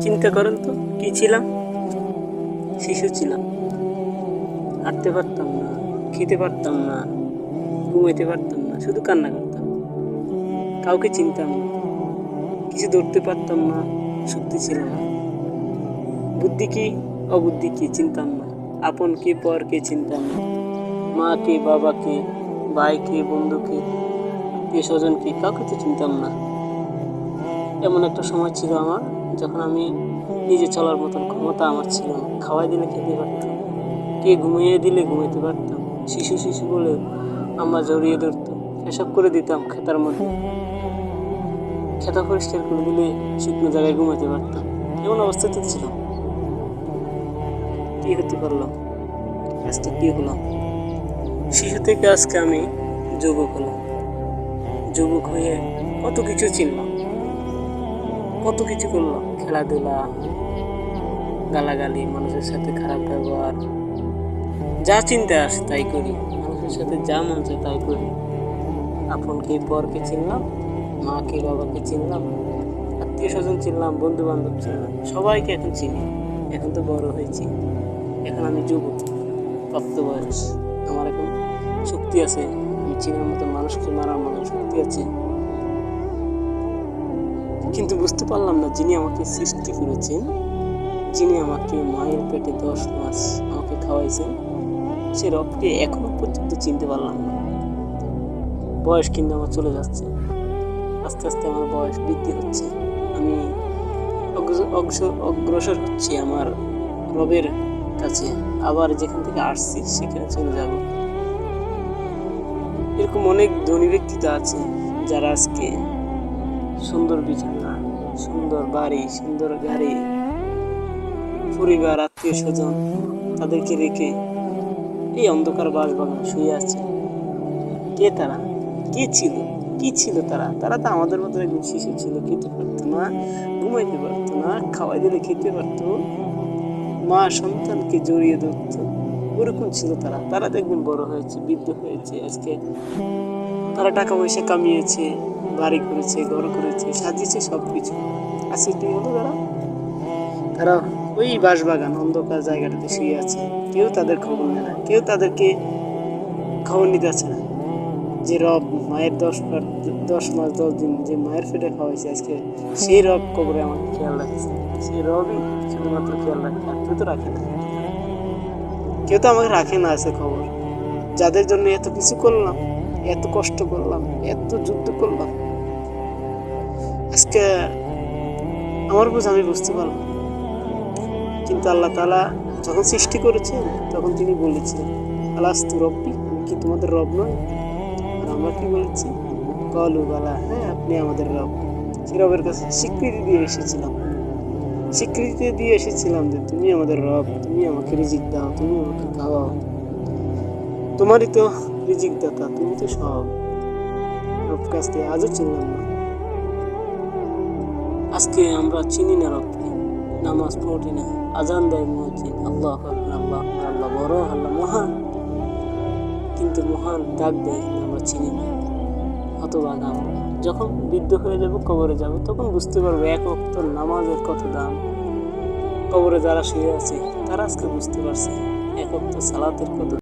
চিন্তা করেন তো, কি ছিলাম? শিশু ছিলাম। হাঁটতে পারতাম না, খেতে পারতাম না, ঘুমাইতে পারতাম না, শুধু কান্না করতাম। কাউকে চিনতাম কিছু ধরতে পারতাম না, শক্তি ছিল না। বুদ্ধি কি, অবুদ্ধি কি চিনতাম না। আপন কে, পর কে চিনতাম না। মা কে, বাবা কে, ভাই কে, বন্ধু কে কে স্বজন কে, কাউকে তো চিনতাম না। এমন একটা সময় ছিল আমার। যখন আমি নিজে চলার মতন ক্ষমতা আমার ছিল না। খাওয়াই দিলে খেতে পারতাম। কে ঘুমিয়ে দিলে ঘুমাইতে পারতাম। শিশু শিশু বলে আমরা জড়িয়ে ধরতো এসব করে দিতাম খেতার মধ্যে। খেতা পরিষ্কার করে দিলে শুকনো জায়গায় ঘুমাইতে পারতাম। এমন অবস্থাতে ছিলাম। কি হতে পারলাম? আজকে কি হলাম? শিশু থেকে আজকে আমি যুবক হলাম। যুবক হয়ে কত কিছু চিনলাম। কত কিছু করলাম। খেলাধুলা, গালাগালি, মানুষের সাথে খারাপ ব্যবহার। যা চিন্তা আসে তাই করি। মানুষের সাথে যা মন চায় তাই করি। আপনকে পরকে চিনলাম, মাকে, বাবাকে চিনলাম আত্মীয় স্বজন চিনলাম বন্ধু বান্ধব চিনলাম, সবাইকে এখন চিনি। এখন তো বড় হয়েছি। এখন আমি যুবক প্রাপ্ত বয়স আমার এখন শক্তি আছে। আমি চিনার মতো মানুষকে মারার মতো শক্তি আছে। কিন্তু বুঝতে পারলাম না যিনি আমাকে সৃষ্টি করেছেন, যিনি আমাকে মায়ের পেটে দশ মাস আমাকে খাওয়াইছেন, সে রবকে এখনও পর্যন্ত চিনতে পারলাম না। বয়স কিন্তু আমার চলে যাচ্ছে। আস্তে আস্তে আমার বয়স বৃদ্ধি হচ্ছে। আমি অগ্রস- অগ্রসর হচ্ছি আমার রবের কাছে। আবার যেখান থেকে আসছি, সেখানে চলে যাব। এরকম অনেক ধনী ব্যক্তি তো আছে যারা আজকে সুন্দর বিছানা, সুন্দর বাড়ি, সুন্দর গাড়ি, পরিবার, আত্মীয় স্বজন তাদেরকে রেখে এই অন্ধকার বাসবাগানে শুয়ে আছে। কে তারা? কে ছিল? কি ছিল তারা? তারা তো আমাদের মতো একজন শিশু ছিল, খেতে পারতো না, ঘুমাইতে পারতো না, খাওয়াই দিলে খেতে পারতো। মা সন্তানকে জড়িয়ে ধরতো, ওরকম ছিল তারা। তারা দেখবেন বড় হয়েছে, বৃদ্ধ হয়েছে, আজকে তারা টাকা পয়সা কামিয়েছে। বাড়ি করেছে, ঘর করেছে, সাজিয়েছে সব কিছু আজকে কি হলো তারা তারা ওই বাঁশবাগান, অন্ধকার জায়গাটাতে শুয়ে আছে। কেউ তাদের খবর নেয় না। কেউ তাদেরকে খবর নিতে আছে না। যে রব মায়ের দশ দশ মাস, দশ দিন যে মায়ের পেটে খাওয়াইছে আজকে সেই রব কবরে আমাকে খেয়াল রাখছে সেই রবই শুধুমাত্র খেয়াল রাখে, আর কেউ তো রাখে না। কেউ তো আমাকে রাখে না আছে খবর। যাদের জন্য এত কিছু করলাম, এত কষ্ট করলাম, এত যুদ্ধ করলাম আজকে আমার বুঝ আমি বুঝতে পারলাম। কিন্তু আল্লাহ তালা যখন সৃষ্টি করেছেন, তখন তিনি বলেছেন, আল্লাহ তু রব্বি কি তোমাদের রব নয় আর আমরা কি বলেছি? কলু, বালা হ্যাঁ আপনি আমাদের রব। সে রবের কাছে স্বীকৃতি দিয়ে এসেছিলাম। স্বীকৃতি দিয়ে এসেছিলাম যে, তুমি আমাদের রব, তুমি আমাকে রিজিক দাও, তুমি আমাকে খাওয়াও। তোমারই তো রিজিক দাতা তুমি তো সব। রব কাছ থেকে আজও চিনলাম না। আজকে আমরা চিনি না রবকে নামাজ পড়ি না, আজান দেয় মুয়াজ্জিন আল্লাহ আল্লাহ আল্লাহ বড়, আল্লাহ মহান। কিন্তু মহান ডাক দেয়, আমরা চিনি না। হতভাগ আমরা যখন বৃদ্ধ হয়ে যাব, কবরে যাব, তখন বুঝতে পারব এক অক্ত নামাজের কত দাম। কবরে যারা শুয়ে আছে, তারা আজকে বুঝতে পারছে এক অক্ত সালাতের কত